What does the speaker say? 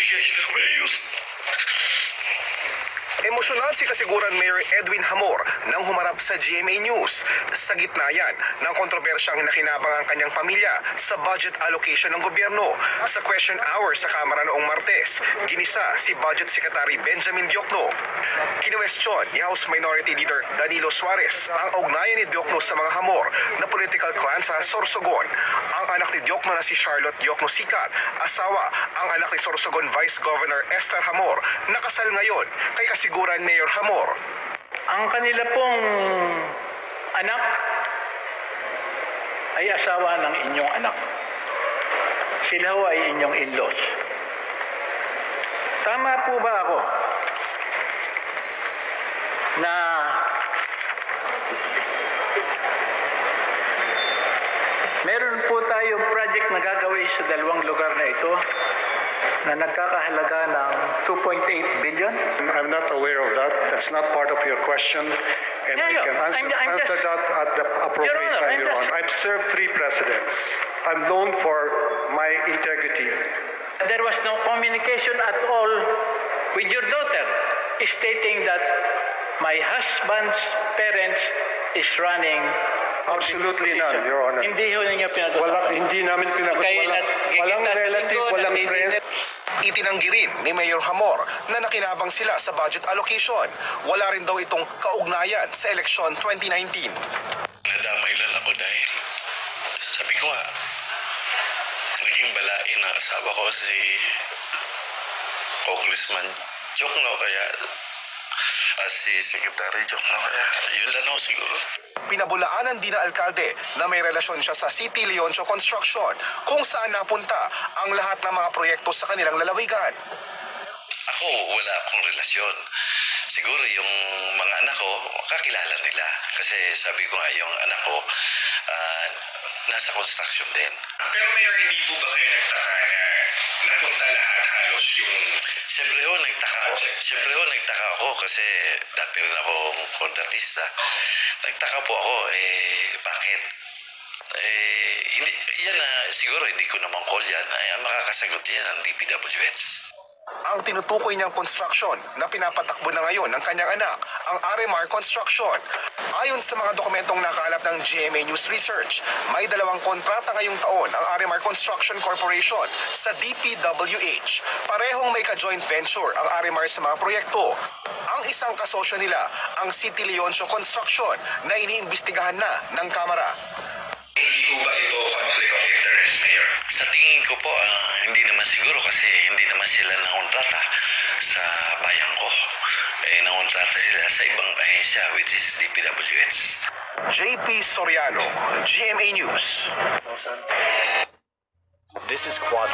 Jezus, Jezus, Jezus. Si kasiguran Mayor Edwin Hamor nang humarap sa GMA News. Sa gitna yan ng kontrobersyang nakinabang ang kanyang pamilya sa budget allocation ng gobyerno. Sa question hour sa Kamara noong Martes, ginisa si Budget Secretary Benjamin Diokno. Kinwestiyon ni House Minority Leader Danilo Suarez ang ugnayan ni Diokno sa mga Hamor na political clan sa Sorsogon. Ang anak ni Diokno na si Charlotte Diokno Sikat, asawa ang anak ni Sorsogon Vice Governor Esther Hamor, nakasal ngayon kay kasiguran Mayor Hamor. Ang kanila pong anak ay asawa ng inyong anak. Sila ho ay inyong in-laws. Tama po ba ako na meron po tayong project na gagawin sa dalawang lugar na ito na nagkakahalaga ng 2.8 billion? I'm not aware of that. That's not part of your question. And Yeah, I yeah. can answer, I'm- I'm answer just- that at the appropriate Your Honor, time, I'm Your just- Honor. I've served three presidents. I'm known for my integrity. There was no communication at all with your daughter stating that my husband's parents is running Absolutely none, Your Honor. Hindi ho ninyo pinag Wala, hindi namin pinag walang, nat- walang kikita sa relative, walang nandito. Itinanggi rin ni Mayor Hamor na nakinabang sila sa budget allocation. Wala rin daw itong kaugnayan sa eleksyon 2019. Nadamay lang ako dahil sabi ko nga, naging balain ng asawa ko si Congressman Jokno kaya ah, si Secretary Jokno kaya yun lang ako siguro. Pinabulaanan din na alkalde na may relasyon siya sa City Leoncio Construction kung saan napunta ang lahat ng mga proyekto sa kanilang lalawigan. Ako, wala akong relasyon. Siguro yung mga anak ko, kakilala nila. Kasi sabi ko nga, yung anak ko, ah, nasa construction din. Pero Mayor, hindi po ba kayo nagtaka na napunta lahat halos yung Siyempre ho, nagtaka ako. Siyempre ho, nagtaka ako kasi dati rin akong kontratista. Nagtaka po ako, eh, bakit? Eh, hindi, yan na, siguro hindi ko naman call yan. Ay, makakasagot yan ang DPWH. Ang tinutukoy niyang construction na pinapatakbo na ngayon ng kanyang anak, ang Arimar Construction. Ayon sa mga dokumentong nakalap ng GMA News Research, may dalawang kontrata ngayong taon ang Arimar Construction Corporation sa DPWH. Parehong may ka-joint venture ang Arimar sa mga proyekto. Ang isang kasosyo nila, ang City Leoncio Construction na iniimbestigahan na ng Kamara. Sa tingin ko po, ah, hindi naman siguro kasi hindi naman sila nangontrata sa bayan ko. Eh, nangontrata sila sa ibang ahensya which is DPWH. JP Soriano, GMA News. This is Quad